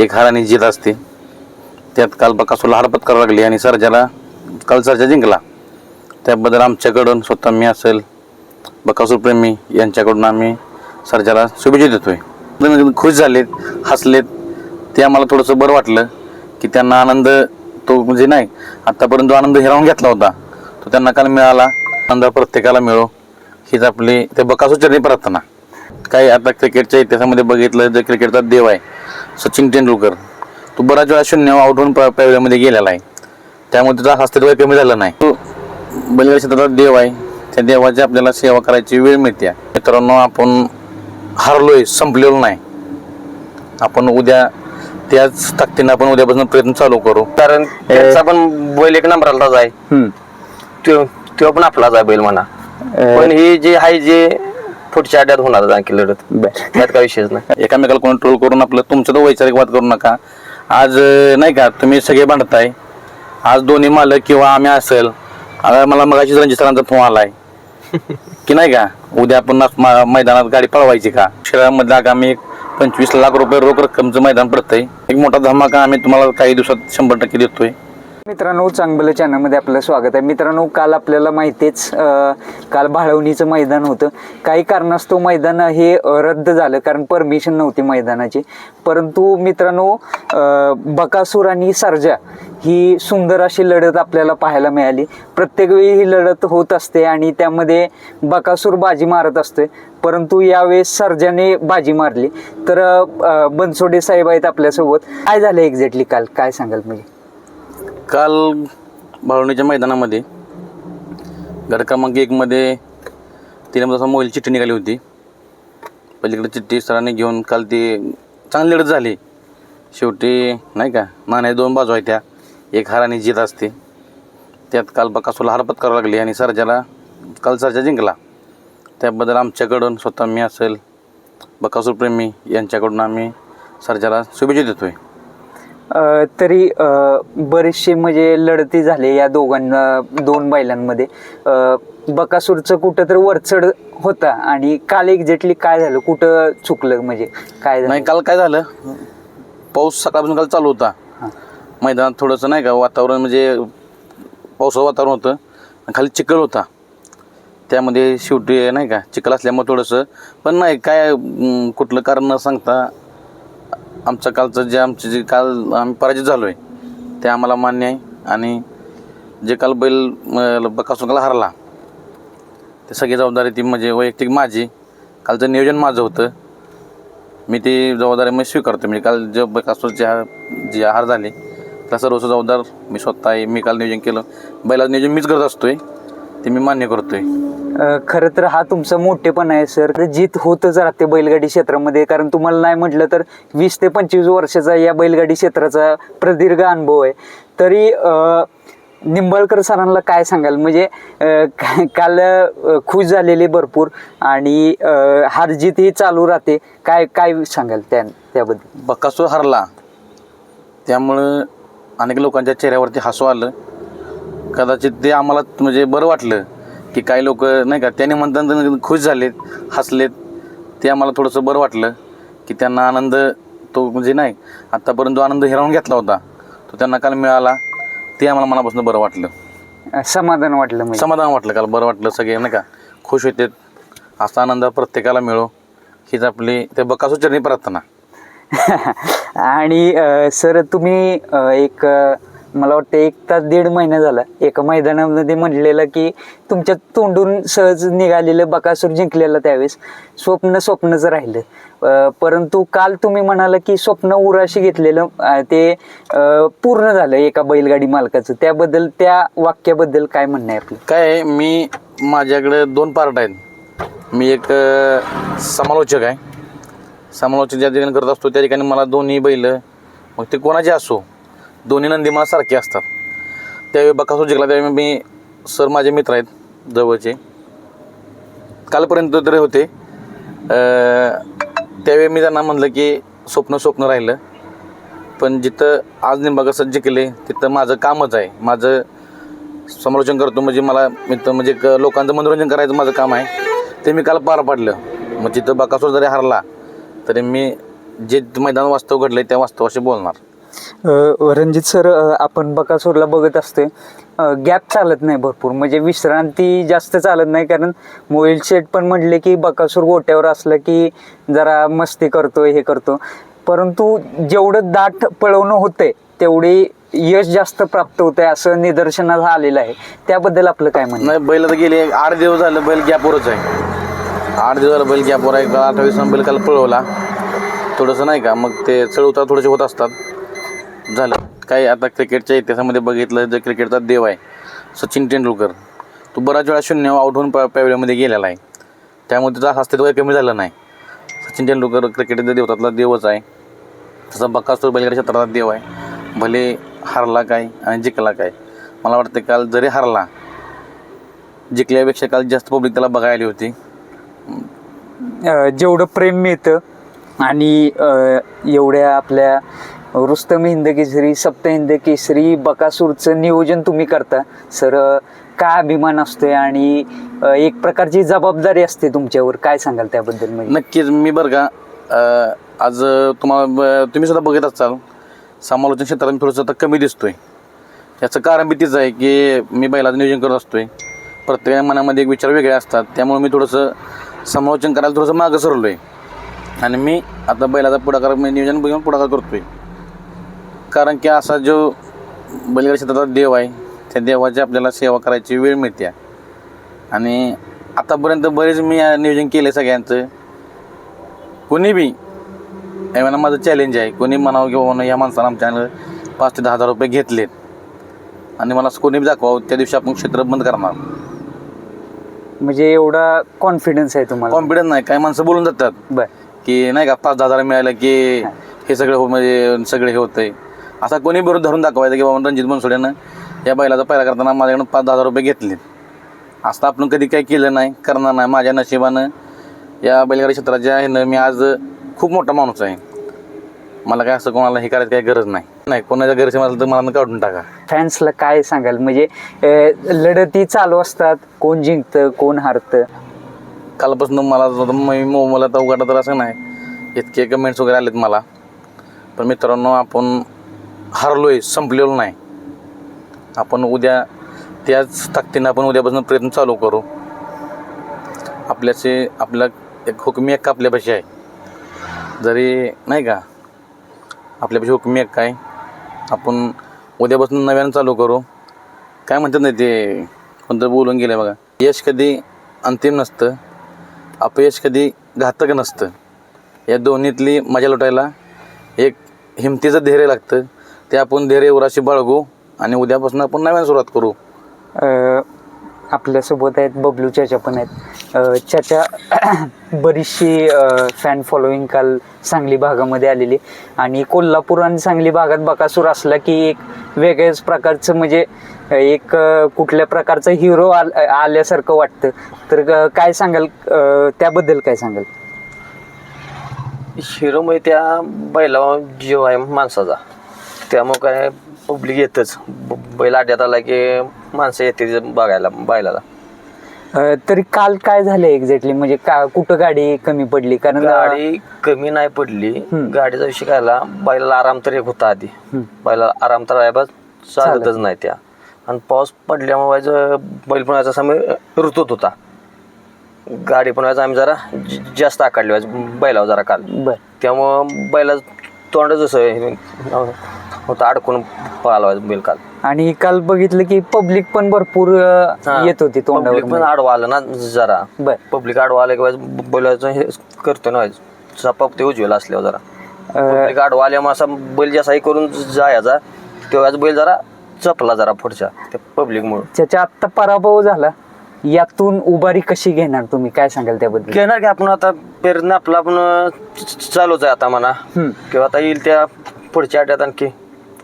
एक हाराने जीत असते. त्यात काल बकासूरला हारपत करावं लागली आणि सरजाला काल सरजा जिंकला. त्याबद्दल आमच्याकडून स्वतः मी असेल बकासूरप्रेमी यांच्याकडून आम्ही सरजाला शुभेच्छा देतोय. खुश झालेत हसलेत. ते आम्हाला थोडंसं बरं वाटलं की त्यांना आनंद तो म्हणजे नाही आत्तापर्यंत जो आनंद हिरावून घेतला होता तो त्यांना काल मिळाला. आनंद प्रत्येकाला मिळो. हीच आपली ते बकासूरचरणी प्रार्थना. काही आता क्रिकेटच्या इतिहासामध्ये बघितलं जर क्रिकेटचा देव आहे. सचिन तेंडुलकर. तो बराच वेळा शून्य आउट होऊन प- पहिल्यामध्ये गेलेला आहे. त्यामुळे त्याचं अस्तित्व कमी झालं नाही. तो बैलगाडी क्षेत्राचा देव आहे. त्या देवाची आपल्याला सेवा करायची वेळ मिळते. मित्रांनो आपण हरलोय संपलेलो नाही. आपण उद्या त्याच ताकदीनं आपण उद्यापासून प्रयत्न चालू करू. कारण त्यांचा पण बैल एक नंबराला आहे. तो पण आपलाच आहे बैल म्हणा. पण ही जी आहे जे पुढच्या आड्यात होणार आणखी लढत. बर. त्यात काही विषयच नाही. एकामेकाला कोण ट्रोल करून आपलं तुमचं तर वैचारिक वाद करू नका. आज अं, नाही का तुम्ही सगळे भांडताय. आज दोन्ही मालक किंवा आम्ही असेल आता मला मगाशी रणजित सरांचा फोन आलाय. की नाही का उद्या आपण नाच- मा- मैदानात गाडी पळवायची का? शहरामध्ये आगामी एक पंचवीस लाख रुपये रोख रक्कमचं मैदान पडतंय. एक मोठा धमाका आम्ही तुम्हाला काही दिवसात शंभर टक्के देतोय. मित्रांनो चांगलं चॅनलमध्ये आपलं स्वागत आहे. मित्रांनो काल आपल्याला माहितीच काल भाळवणीचं मैदान होतं. काही कारणास्तव मैदान हे रद्द झालं कारण परमिशन नव्हती मैदानाची. परंतु मित्रांनो बकासूर आणि सर्जा ही सुंदर अशी लढत आपल्याला पाहायला मिळाली. प्रत्येक वेळी ही लढत होत असते आणि त्यामध्ये बकासूर बाजी मारत असते परंतु यावेळेस सर्जाने बाजी मारली. तर बनसोडे साहेब आहेत आपल्यासोबत. काय झालं एक्झॅक्टली काल? काय सांगाल म्हणजे काल भाळवणीच्या मैदानामध्ये गड क्रमांक एकमध्ये तिने मला मोबाईल चिठ्ठी निघाली होती. पलीकडे चिठ्ठी सरांनी घेऊन काल ती चांगली लढत झाली. शेवटी नाही का नाण्या दोन बाजू आहेत त्या. एक हार आणि जीत असते. त्यात काल बकासूला हारपत करावं लागली आणि सरजाला काल सरजा जिंकला. त्याबद्दल आमच्याकडून स्वतः मी असेल बकासूर प्रेमी यांच्याकडून आम्ही सरजाला शुभेच्छा देतो आहे तरी बरेचसे म्हणजे लढती झाले या दोघांना दोन बैलांमध्ये. बकासूरचं कुठं तर वरचढ होता आणि काल एक्झॅक्टली काय झालं? कुठं चुकलं म्हणजे? काय नाही झालं काल काय झालं? पाऊस सकाळपासून काल चालू होता. मैदानात थोडंसं नाही का वातावरण म्हणजे पावसाचं वातावरण होतं खाली चिखल होता. त्यामध्ये शेवटी नाही का चिखल असल्यामुळे थोडंसं पण नाही काय कुठलं कारण न सांगता आमचं कालचं जे आमचे जे काल आम्ही पराजित झालो आहे ते आम्हाला मान्य आहे. आणि जे काल बैल अं, काल हरला ते सगळी जबाबदारी ती म्हणजे वैयक्तिक माझी. कालचं नियोजन माझं होतं. मी ती जबाबदारी मी स्वीकारतो म्हणजे काल जे बकासूरचे हार जे आहार झाले त्या सर्वच जबाबदार मी स्वतः आहे. मी काल नियोजन केलं. बैलाचं नियोजन मीच करत असतो आहे ते मी मान्य करतोय. अ, खरं तर हा तुमचा मोठेपण आहे सर. जीत होतच राहते बैलगाडी क्षेत्रामध्ये कारण तुम्हाला नाही म्हटलं तर वीस ते पंचवीस वर्षाचा या बैलगाडी क्षेत्राचा प्रदीर्घ अनुभव आहे. तरी अ, निंबाळकर सरांना काय सांगाल? म्हणजे अ, का- काल अ, खुश झालेले भरपूर आणि अ, हारजीत ही चालू राहते. काय काय सांगाल त्या त्याबद्दल? बकासूर हरला. त्यामुळं अनेक लोकांच्या चेहऱ्यावरती हसू आलं. कदाचित ते आम्हाला म्हणजे बरं वाटलं की काही लोक नाही का त्याने म्हणतात खुश झालेत हसलेत ते आम्हाला थोडंसं बरं वाटलं की त्यांना आनंद तो म्हणजे नाही आत्तापर्यंत जो आनंद हिरावून घेतला होता तो त्यांना काल मिळाला ते आम्हाला मनापासून बरं वाटलं. समाधान वाटलं म्हणजे. समाधान वाटलं काल बरं वाटलं सगळे नाही का खुश होते. असा आनंद प्रत्येकाला मिळो हीच आपली ते बकासूरचरणी प्रार्थना. आणि सर तुम्ही एक मला वाटतं एक तास दीड महिना झाला. एका मैदानामध्ये म्हटलेलं की तुमच्या तोंडून सहज निघालेलं बकासूर जिंकलेलं त्यावेळेस स्वप्न स्वप्नच राहिलं. परंतु काल तुम्ही म्हणाला की स्वप्न उराशी घेतलेलं ते पूर्ण झालं एका बैलगाडी मालकाचं. त्याबद्दल त्या वाक्याबद्दल काय म्हणणं आहे आपलं? काय मी माझ्याकडे दोन पार्ट आहेत. मी एक समालोचक आहे. समालोचक ज्या ठिकाणी करत असतो त्या ठिकाणी मला दोन्ही बैल मग ते कोणाचे असो दोन्ही नंदी मला सारखे असतात. त्यावेळी बकासूर जिंकला त्यावेळी मी सर माझे मित्र आहेत जवळचे. कालपर्यंत तरी होते. त्यावेळी मी त्यांना म्हणलं की स्वप्न स्वप्न राहिलं. पण जिथं आज निंबा जिंकले तिथं माझं कामच आहे. माझं समालोचन करतो म्हणजे मला मित्र म्हणजे क- लोकांचं मनोरंजन करायचं माझं काम आहे. ते मी काल पार पाडलं. मग जिथं बकासूर जरी हरला तरी मी जे मैदान वास्तव घडलंय त्या वास्तवाशी बोलणार. रणजित सर आपण बकासूरला बघत असतोय गॅप चालत नाही भरपूर. म्हणजे विश्रांती जास्त चालत नाही कारण मोबाईल शेट पण म्हटले की बकासूर गोट्यावर असलं की जरा मस्ती करतो हे करतो परंतु जेवढं दाट पळवणं होतंय तेवढी यश जास्त प्राप्त होतंय असं निदर्शनात आलेलं आहे. त्याबद्दल आपलं काय म्हणणं नाही बैल तर गेले आठ दिवस झालं बैल गॅपवरच आहे. आठ दिवस झालं बैल गॅपवर आहे. का अठ्ठावीस बैल काल पळवला. थोडंसं नाही का मग ते चढउतार थोडेसे होत असतात. झालं. काही आता क्रिकेटच्या इतिहासामध्ये बघितलं जे क्रिकेटचा देव आहे सचिन तेंडुलकर तो बराच वेळा शून्य आउट होऊन पा पॅवल्यामध्ये गेलेला आहे. त्यामुळे त्याचं अस्तित्व काही कमी झालं नाही. सचिन तेंडुलकर क्रिकेटच्या देवतातला देवच आहे. तसा बकासूर बैलगाडी क्षेत्राचा देव आहे. भले हारला काय आणि जिंकला काय. मला वाटतं काल जरी हारला जिंकल्यापेक्षा काल जास्त पब्लिक त्याला बघायला आली होती. जेवढं प्रेम मिळतं आणि एवढ्या आपल्या रुस्तम हिंद केसरी सप्त हिंद केसरी बकासूरचं नियोजन तुम्ही करता. सर काय अभिमान असतोय आणि एक प्रकारची जबाबदारी असते तुमच्यावर? काय सांगाल त्याबद्दल म्हणजे? नक्कीच. मी बरं का आज तुम्हाला ब- तुम्ही सुद्धा बघत असाल समालोचन क्षेत्रात मी थोडंसं आता कमी दिसतोय. याचं कारण मी तीच आहे की मी बैलाचं नियोजन करत असतोय. प्रत्येकाच्या मनामध्ये एक विचार वेगळे असतात. त्यामुळे मी थोडंसं समालोचन करायला थोडंसं मागं सरलो आहे आणि मी आता बैलाचा पुढाकार मी नियोजन बघून पुढाकार करतोय. कारण की असा जो बैलगाडी क्षेत्राचा देव आहे त्या देवाची आपल्याला सेवा करायची वेळ मिळते. आणि आतापर्यंत बरेच मी नियोजन केले सगळ्यांचं. कोणी बी म्हणा माझं चॅलेंज आहे. कोणी म्हणावं की बाबा या माणसाला आमच्या पाच ते दहा हजार रुपये घेतलेत. आणि मला असं कोणी बी दाखवावं त्या दिवशी आपण क्षेत्र बंद करणार. म्हणजे एवढा कॉन्फिडन्स आहे तुम्हाला? कॉन्फिडन्स नाही. काही माणसं बोलून जातात. बर. की नाही का पाच दहा हजार मिळालं की हे सगळं हो म्हणजे सगळे हे होतंय. असा कोणी बरोबर धरून दाखवायचं की बाबा रणजित बनसोड्यानं या बैलाचा पहिला करताना माझ्याकडून पाच दहा हजार रुपये घेतले असं आपण कधी काही केलं नाही करणार नाही. माझ्या नशिबानं या बैलगाडी क्षेत्राच्या ह्यानं मी आज खूप मोठा माणूस आहे. मला काय असं कोणाला हे करायचं काही गरज नाही. नाही कोणाच्या गरज असेल तर मला काढून टाका. फॅन्सला काय सांगाल? म्हणजे लढती चालू असतात. कोण जिंकतं कोण हारतं? कालपासून मला मी मोबाईल आता उघडा तर असं नाही. इतके कमेंट्स वगैरे आलेत मला. पण मित्रांनो आपण हरलोय संपलेलो नाही. आपण उद्या त्याच ताकदीनं आपण उद्यापासून प्रयत्न चालू करू. आपल्याचे आपल्या एक हुकमी एक आपल्यापाशी आहे. जरी नाही का आपल्यापाशी हुकमी एक काय आपण उद्यापासून नव्यानं चालू करू. काय म्हणतात नाही ते कोणतं बोलून गेलं बघा. यश कधी अंतिम नसतं अपयश कधी घातक नसतं. या दोन्हीतली मजा लुटायला एक हिमतीचं धैर्य लागतं. ते आपण धैर्य उराशी बाळगू आणि उद्यापासून आपण नव्यानं सुरुवात करू. अ, आपल्यासोबत आहेत बबलू चाचा पण आहेत. अ, चाचा बरीचशी फॅन फॉलोईंग काल सांगली भागामध्ये आलेली. आणि कोल्हापूर आणि सांगली भागात बकासूर असला की एक वेगळ्याच प्रकारचं म्हणजे अ, एक अ, कुठल्या प्रकारचं हिरो आल आल्यासारखं वाटतं. तर अ, काय सांगाल? अ, त्याबद्दल काय सांगाल? हिरो म्हणजे त्या बैला जीव आहे माणसाचा. त्यामुळं काय पब्लिक येतच. ब- बैल अड्ड्यात आला की माणसं येते बघायला बैलाला. अ, तरी काल काय झालं एक्झॅक्टली म्हणजे का कुठं गाडी कमी पडली? कारण अ, गाडी कमी नाही पडली. गाडीचा विषय कायला बैलाला आराम तर एक होता आधी. हम्म. बैला आराम तर आहे बस. चालतच नाही त्या. आणि पाऊस पडल्यामुळे व्हायचं बैल पण व्हायचा समय ऋतूत होता. गाडी पण व्हायचं आम्ही जरा ज- जास्त आकारली व्हायचं बैलावर जरा काल. बर. त्यामुळं बैला तोंड जसं होतं अडकून पळाला बैल काल. आणि काल बघितलं की पब्लिक पण भरपूर अ, हा. येत होती तोंडावर पब्लिक पण आडवा आलं ना जरा. बर. पब्लिक आडवा आलं की बैलाचं हे करतो ना सपाप ते उजवेला असल्यावर जरा. अ, पब्लिक आडवा आल्यामुळे असा बैल जसा करून जायचा तेव्हाच बैल जरा चपला जरा पुढच्या त्या पब्लिकमुळे त्याच्या आत्ता पराभव झाला. यातून उभारी कशी घेणार तुम्ही? काय सांगाल त्याबद्दल? घेणार की आपण आता पेरणे आपलं आपण चालूच आहे आता म्हणा. हम्म. किंवा आता येईल त्या पुढच्या आठ्यात आणखी.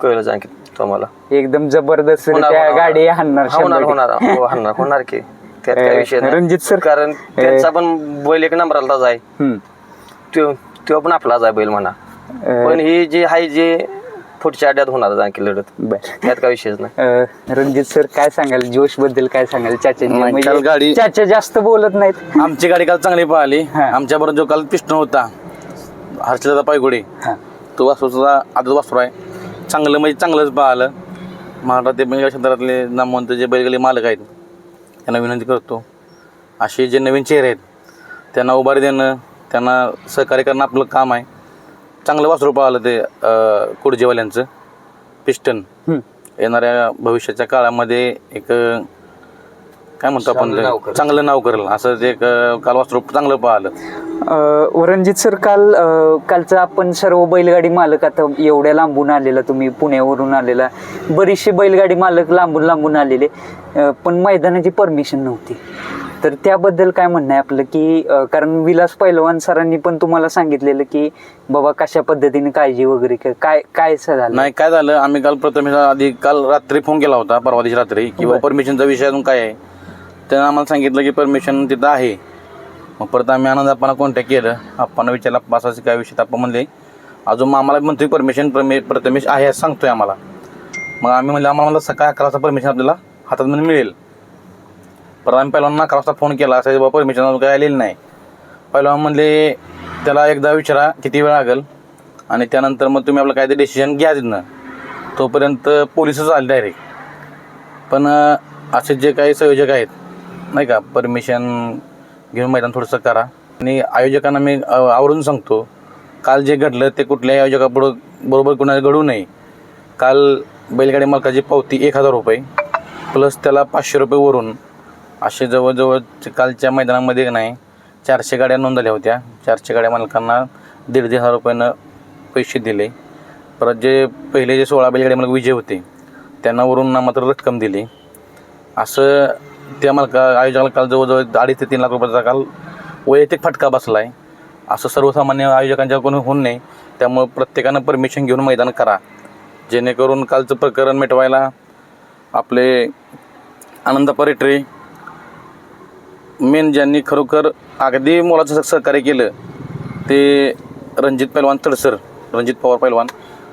कळलं आणखी तुम्हाला. एकदम जबरदस्त होणार, त्या होणार, गाडी होणार. हाणणार होणार शंभर होणार. टक्के. हो, हाणणार होणार की. त्यात काय विषय नाही. रणजित सर, कारण त्यांचा पण बैल एक नंबरालाच आहे हम्म. तो तो पण आपलाच आहे बैल म्हणा. अ, पण ही जी आहे जे पुढच्या आड्यात होणार आणखी लढत. बर. त्यात काय विषयच नाही. अ, रणजित सर काय सांगाल? जोशबद्दल काय सांगाल? चाचा नाही, काल गाडी- चाचा जास्त बोलत नाहीत. आमची गाडी काल चांगली पळाली. हा. आमच्याबरोबर जो काल पिस्टन होता हर्षदादा पायगुडे हां. तो वासरू सुद्धा आदत वासरू आहे. चांगलं म्हणजे चांगलंच पाहिलं. महाराष्ट्रात बैलगाडी क्षेत्रातले नामवंत जे बैलगाडी मालक आहेत त्यांना विनंती करतो. असे जे नवीन चेहरे आहेत त्यांना उभारी देणं त्यांना सहकार्य करणं आपलं काम आहे. चांगलं वासरू पाहिलं ते कुडजेवाल्यांचं. पिस्टन. येणाऱ्या भविष्याच्या काळामध्ये एक काय म्हणतो आपण चांगलं नाव? करेल. असं ते एक काल वासरू चांगलं पाहिलं. अ, रणजित सर काल कालचं आपण सर्व बैलगाडी मालक आता एवढ्या लांबून आलेला तुम्ही पुण्यावरून आलेला बरीचशी बैलगाडी मालक लांबून लांबून आलेले पण मैदानाची परमिशन नव्हती. तर त्याबद्दल काय म्हणणं आहे आपलं? की कारण विलास पैलवान सरांनी पण तुम्हाला सांगितलेलं की बाबा कशा पद्धतीने काळजी वगैरे काय काय झालं? नाही काय झालं? आम्ही काल प्रथमेश आधी काल रात्री फोन केला होता परवा दिवशी रात्री किंवा. परमिशनचा विषय अजून काय आहे? त्यानं आम्हाला सांगितलं की परमिशन तिथं आहे. मग परत आम्ही आनंद आपण कॉन्टॅक्ट केलं. आपण विचारला पासाचे काय विषय? आपण म्हणले अजून मग आम्हाला म्हणतोय परमिशन प्रमेश प्रथमेश आहे असं सांगतोय आम्हाला. मग आम्ही म्हणलं आम्हाला म्हणलं सकाळी अकरा वाजता परमिशन आपल्याला हातात म्हणून मिळेल. परत आम्ही पहिल्यांदा अकरा वाजता फोन केला असं बाबा परमिशन अजून काय आलेलं नाही. पहिला म्हणले त्याला एकदा विचारा किती वेळ लागेल? आणि त्यानंतर मग तुम्ही आपलं काहीतरी डिसिजन घ्या तिथनं. तोपर्यंत पोलिसच आले डायरेक्ट पण असे जे काही संयोजक आहेत नाही का परमिशन घेऊन मैदान थोडंसं करा. आणि आयोजकांना मी आवरून सांगतो काल जे घडलं ते कुठल्याही आयोजकापुढं बरोबर कुणाला घडू नये. काल बैलगाडी मालकाची पावती एक हजार रुपये प्लस त्याला पाचशे रुपये वरून. असे जवळजवळ कालच्या मैदानामध्ये नाही चारशे गाड्या नोंदवल्या होत्या. चारशे गाड्या मालकांना दीड दीड हजार रुपयानं पैसे दिले. परत जे पहिले जे सोळा बैलगाडी मालक विजय होते त्यांना वरून मात्र रक्कम दिली. असं त्या का आयोजकाला काल जवळजवळ अडीच ते तीन लाख रुपयाचा काल वैयक्तिक फटका बसला आहे असं सर्वसामान्य आयोजकांच्या कोणी होऊ नये त्यामुळं प्रत्येकानं परमिशन घेऊन मैदान करा. जेणेकरून कालचं प्रकरण मिटवायला आपले आनंद पर्यटरे मेन ज्यांनी खरोखर अगदी मोलाचं सहकार्य केलं ते रणजित पैलवान तडसर रणजित पवार पैलवान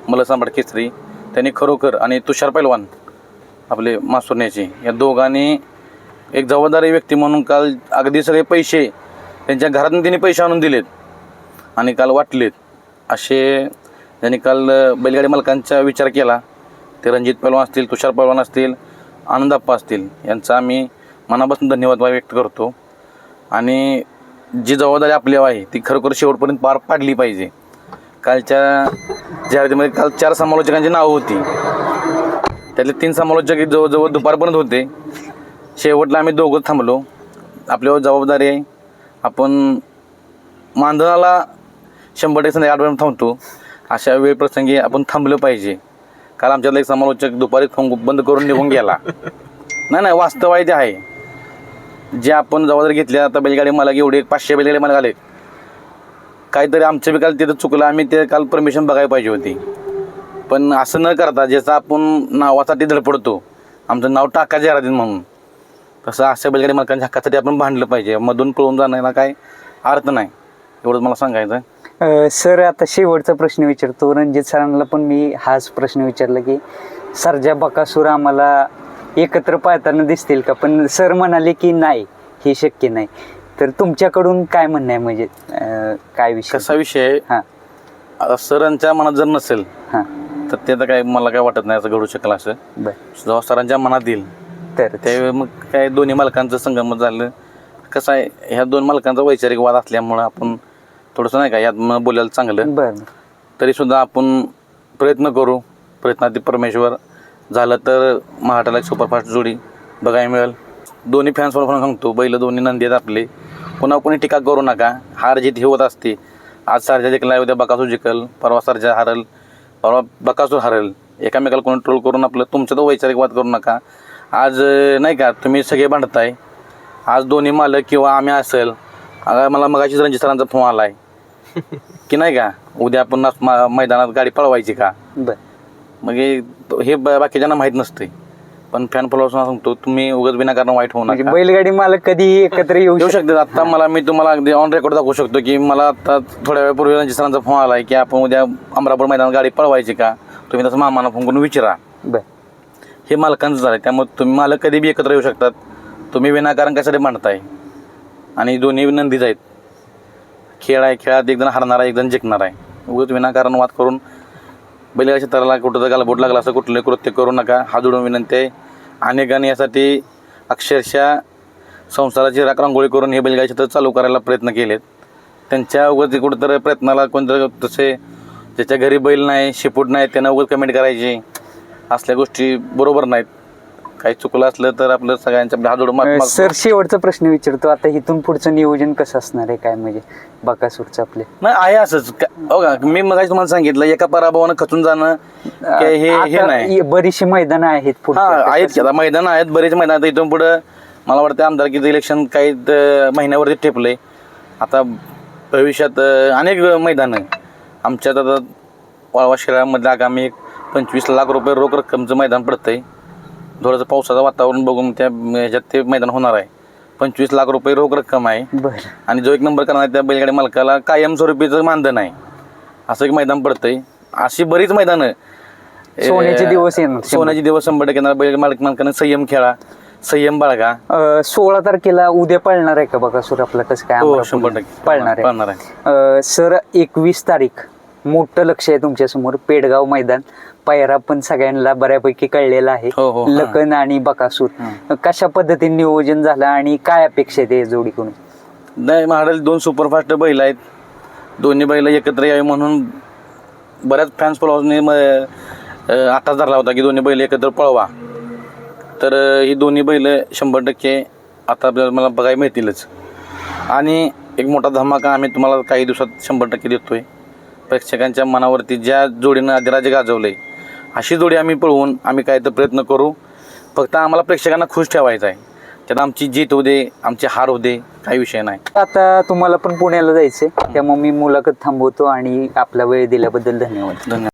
मलसांबड केसरी त्यांनी खरोखर आणि तुषार पैलवान आपले मासुरण्याचे या दोघांनी एक जबाबदारी व्यक्ती म्हणून काल अगदी सगळे पैसे त्यांच्या घरातून त्यांनी पैसे आणून दिलेत आणि काल वाटलेत. असे त्यांनी काल बैलगाडी मालकांचा विचार केला. ते रणजित पलवान असतील तुषार पलवान असतील आनंदाप्पा असतील यांचा आम्ही मनापासून धन्यवाद व्यक्त करतो. आणि जी जबाबदारी आपल्यावर आहे ती खरोखर शेवटपर्यंत पार पाडली पाहिजे. कालच्या जाहिरातीमध्ये काल चार समालोचकांची नावं होती. त्यातले तीन समालोचक जवळजवळ दुपारपर्यंत होते. शेवटला आम्ही दोघंच थांबलो. आपल्यावर जबाबदारी आहे. आपण मानधनाला शंभर टक्के संध्याकाळी आठपर्यंत थांबतो. अशा वेळ प्रसंगी आपण थांबलं पाहिजे. काल आमच्यातला एक समालोचक दुपारी फोन बंद करून निघून गेला. नाही नाही वास्तव आहे. ते आहे जे आपण जबाबदारी घेतली आता बैलगाडी मला एवढे पाचशे बैलगाडी मला आले काहीतरी आमचं बी काल तिथं चुकलं आम्ही ते काल परमिशन बघायला पाहिजे होती. पण असं न करता ज्याचा आपण नावासाठी धडपडतो आमचं नाव टाका जाहिरातीत म्हणून. तसं अशा बैलगाडी मालकांच्या हक्कासाठी आपण भांडलं पाहिजे. मधून पळून जाण्याला काय अर्थ नाही. एवढंच मला सांगायचं. अ, सर आता शेवटचा प्रश्न विचारतो. रणजित सरांना पण मी हाच प्रश्न विचारला की सरजा बकासूर आम्हाला एकत्र पाहताना दिसतील का? पण सर म्हणाले की नाही हे शक्य नाही. तर तुमच्याकडून काय म्हणणं आहे? म्हणजे अ, काय विषय? कसा विषय आहे, हां. आता सरांच्या मनात जर नसेल हां. तर ते तर काय मला काय वाटत नाही असं घडू शकेल असं. बर. जेव्हा सरांच्या मनात येईल तर त्यावेळी मग काय दोन्ही मालकांचं संगमत झालं. कसं आहे ह्या दोन मालकांचा वैचारिक वाद असल्यामुळं आपण थोडंसं नाही का यात मग बोलायला चांगलं. बर. तरीसुद्धा आपण प्रयत्न करू. प्रयत्नात परमेश्वर झालं तर महाटाला एक सुपरफास्ट जोडी बघायला मिळेल. दोन्ही फॅन्स पण सांगतो बैल दोन्ही नंदी आहेत आपले. पुन्हा कोणी टीका करू नका. हार जीत ही होत असते. आज सारजा जिंकला उद्या बकासूर जिंकल परवा सारजा हारल परवा बकासूर हारल. एकामेकाला कोणी ट्रोल करून आपलं तुमचं तर वैचारिक वाद करू नका. आज नाही का तुम्ही सगळे भांडताय. आज दोन्ही मालक किंवा आम्ही असेल आता मला मगाशीच रणजित सरांचा फोन आला आहे की नाही का उद्या आपण मा- मैदानात गाडी पळवायची का? बर. मग हे हे ब- बाकीच्यांना माहीत नसते पण फॅन फॉलोअर्सना सांगतो तुम्ही उगाच विनाकारण वाईट होऊ म्हणजे नका. बैलगाडी मालक कधीही एकत्र येऊ येऊ शकतो आता मला मी तुम्हाला अगदी ऑन रेकॉर्ड दाखवू शकतो की मला आता थोड्या वेळापूर्वी रणजित सरांचा फोन आला की आपण उद्या अमरापूर मैदानात गाडी पळवायची का? तुम्ही तसं मामाला फोन करून विचारा. बर. हे मालकांचं झालं. आहे त्यामुळे तुम्ही मालक कधी बी एकत्र येऊ शकतात. तुम्ही विनाकारण कशासाठी मांडताय? आणि दोन्ही नंदीच आहेत. खेळ आहे खेळात एकजण हरणार आहे एकजण जिंकणार आहे. उगाच विनाकारण वाद करून बैलगाडी क्षेत्राला कुठं तर गालबोट लागला असं कुठलं कृत्य करू नका. हा जोडून विनंती आहे. अनेकांनी यासाठी अक्षरशः संसाराची राखरांगोळी करून हे बैलगाडी क्षेत्र चालू करायला प्रयत्न केलेत. त्यांच्या उगत कुठंतरी प्रयत्नाला कोणतं तसे ज्याच्या घरी बैल नाही शेपूट नाही त्यांना उगत कमेंट करायची. असल्या गोष्टी बरोबर नाहीत. काही चुकलं असलं तर आपलं सगळ्यांच्या हात जोडून माफ- सर शेवटचा प्रश्न विचारतो. आता इथून पुढचं नियोजन कसं असणार आहे? काय म्हणजे बकासूरचं आपले? नाही आहे असंच. का- हो का? मी मग तुम्हाला सांगितलं एका पराभवानं खचून जाणं की हे हे आता नाही. बरीचशी मैदानं आहेत हा पुढे आहेत की आता मैदान आहेत बरेच मैदान. आता इथून पुढं मला वाटतं आमदारकीचं इलेक्शन काही महिन्यावरती ठेपलंय आता भविष्यात अं, अनेक मैदानं आमच्यात आता वाळवा शहरामध्ये आगामी एक पंचवीस लाख रुपये रोख रक्कमचं मैदान पडतंय. थोडंसं पावसाचं वातावरण बघून त्या ह्याच्यात ते मैदान होणार आहे. पंचवीस लाख रुपये रोख रक्कम आहे. बरं. आणि जो एक नंबर करणार आहे त्या बैलगाडी मालकाला कायमस्वरूपीचं मानधन आहे. असं एक मैदान पडतंय. अशी बरीच मैदानं सोन्याचे दिवस येणार. सोन्याचे दिवस शंभर टक्के येणार. बैल मालक मालकानं संयम खेळा. संयम बाळगा. अं, सोळा तारखेला उद्या पळणार आहे का बकासूर आपला कसं काय हो? शंभर टक्के. पळणार आहे. पळणार आहे. अं, सर एकवीस तारीख. मोठं लक्ष आहे तुमच्यासमोर पेडगाव मैदान. पायरा पण सगळ्यांना बऱ्यापैकी कळलेला आहे. हो, हो, हा. लखन आणि बकासूर. कशा पद्धतीने नियोजन झालं आणि काय अपेक्षा आहे जोडीकडून? नाही महाराज दोन सुपरफास्ट बैल आहेत. दोन्ही बैल एकत्र यावे म्हणून बऱ्याच फॅन्स फॉलोअर्सने आताच धरला होता की दोन्ही बैल एकत्र पळवा. तर अं, ही दोन्ही बैल शंभर टक्के आता आपल्याला मला बघायला मिळतीलच. आणि एक मोठा धमाका आम्ही तुम्हाला काही दिवसात शंभर टक्के देतोय. प्रेक्षकांच्या मनावरती ज्या जोडीनं अधिराजे गाजवले अशी जोडी आम्ही पळवून आम्ही काय तर प्रयत्न करू. फक्त आम्हाला प्रेक्षकांना खुश ठेवायचं आहे. त्यात आमची जीत होऊ दे आमची हार होऊ दे काही विषय नाही. आता तुम्हाला पण पुण्याला जायचंय. त्यामुळे मी मुलाखत थांबवतो आणि आपला वेळ दिल्याबद्दल धन्यवाद. धन्यवाद.